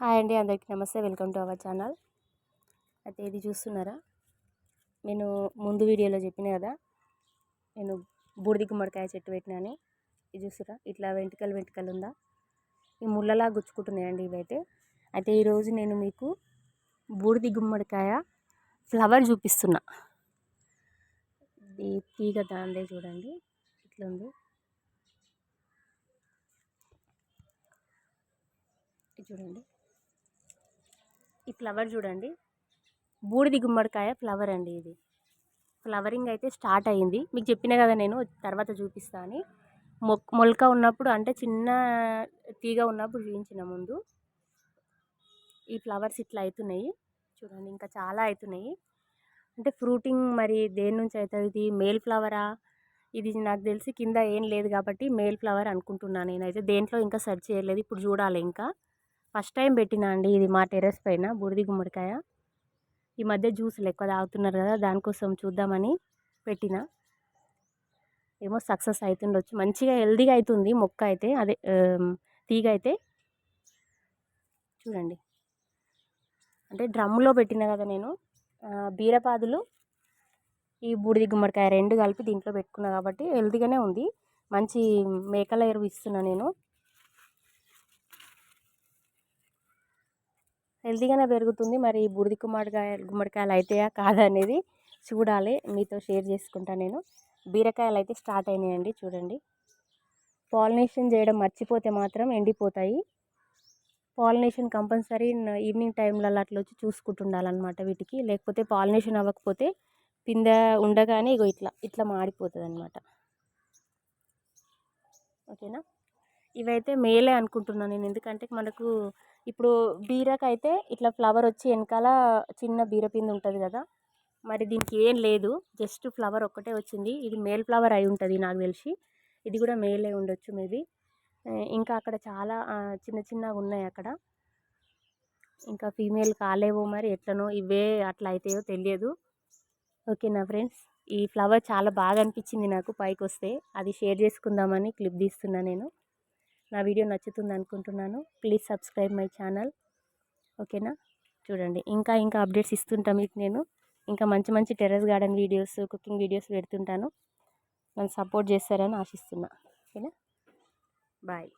Hi అండి అందరికీ నమస్తే. Welcome to our channel. అయితే ఇది చూస్తున్నారా? నేను ముందు వీడియోలో చెప్పిన కదా నేను బూడిది గుమ్మడికాయ చెట్టు పెట్టినాని ఇది చూసారా ఇట్లా వెంట్రుకలు వెంట్రుకలు ఉందా? ఈ ముళ్ళలా గుచ్చుకుంటున్నాయండి ఇవైతే అయితే. ఈరోజు నేను మీకు బూడిది గుమ్మడికాయ ఫ్లవర్ చూపిస్తున్నా. ఇది తీగ దాందే చూడండి ఇట్లుంది చూడండి. ఈ ఫ్లవర్ చూడండి. బూడిది గుమ్మడికాయ ఫ్లవర్ అండి ఇది. ఫ్లవరింగ్ అయితే స్టార్ట్ అయ్యింది మీకు చెప్పిన కదా నేను తర్వాత చూపిస్తా అని మొక్ మొలక ఉన్నప్పుడు అంటే చిన్న తీగ ఉన్నప్పుడు చూపించిన ముందు ఈ ఫ్లవర్స్ ఇట్లా అవుతున్నాయి చూడండి ఇంకా చాలా అవుతున్నాయి అంటే ఫ్రూటింగ్ మరి దేని నుంచి అవుతుంది? ఇది మేల్ ఫ్లవరా? ఇది నాకు తెలిసి కింద ఏం లేదు కాబట్టి మేల్ ఫ్లవర్ అనుకుంటున్నాను నేనైతే. దేంట్లో ఇంకా సెర్చ్ చేయలేదు. ఇప్పుడు చూడాలి ఇంకా. ఫస్ట్ టైం పెట్టినా అండి ఇది మా టెర్రస్ పైన బూడిది గుమ్మడికాయ. ఈ మధ్య జ్యూసులు ఎక్కువ తాగుతున్నారు కదా దానికోసం చూద్దామని పెట్టిన. ఏమో సక్సెస్ అవుతుండొచ్చు మంచిగా హెల్దీగా అవుతుంది మొక్క అయితే అదే తీగ అయితే. చూడండి. అంటే డ్రమ్ములో పెట్టిన కదా నేను. బీరపాదులు ఈ బూడిది గుమ్మడికాయ రెండు కలిపి దీంట్లో పెట్టుకున్నా కాబట్టి హెల్తీగానే ఉంది. మంచి మేకల ఎరువు ఇస్తున్నా నేను. హెల్తీగానే పెరుగుతుంది. మరి బూడిది గుమ్మడికాయ గుమ్మడికాయలు అవుతాయా కాదా అనేది చూడాలి. మీతో షేర్ చేసుకుంటాను నేను. బీరకాయలు అయితే స్టార్ట్ అయినాయండి చూడండి. పాలినేషన్ చేయడం మర్చిపోతే మాత్రం ఎండిపోతాయి. పాలినేషన్ కంపల్సరీ ఈవినింగ్ టైంలలో అట్లా వచ్చి చూసుకుంటుండాలన్నమాట వీటికి. లేకపోతే పాలినేషన్ అవ్వకపోతే పిందె ఉండగానే ఇగో ఇట్లా ఇట్లా మాడిపోతుంది అనమాట ఓకేనా? ఇవైతే మేలే అనుకుంటున్నాను నేను. ఎందుకంటే మనకు ఇప్పుడు బీరకైతే ఇట్లా ఫ్లవర్ వచ్చి వెనకాల చిన్న బీరపిండి ఉంటుంది కదా. మరి దీనికి ఏం లేదు. జస్ట్ ఫ్లవర్ ఒక్కటే వచ్చింది. ఇది మేల్ ఫ్లవర్ అయి ఉంటుంది నాకు తెలిసి. ఇది కూడా మేలే ఉండొచ్చు మేబీ ఇంకా అక్కడ చాలా చిన్న చిన్నగా ఉన్నాయి అక్కడ. ఇంకా ఫీమేల్ కాలేవో మరి ఎట్లనో ఇవే అట్లా అవుతాయో తెలియదు. ఓకేనా ఫ్రెండ్స్ ఈ ఫ్లవర్ చాలా బాగా అనిపించింది నాకు పైకి వస్తే అది షేర్ చేసుకుందామని క్లిప్ తీస్తున్నా నేను. నా వీడియో నచ్చుతుంది అనుకుంటున్నాను. ప్లీజ్ సబ్స్క్రైబ్ మై ఛానల్ ఓకేనా? చూడండి. ఇంకా ఇంకా అప్డేట్స్ ఇస్తుంటా మీకు నేను. ఇంకా మంచి మంచి terrace garden videos cooking videos పెడుతుంటాను. నన్ను సపోర్ట్ చేస్తారని ఆశిస్తున్నా. ఓకేనా? బాయ్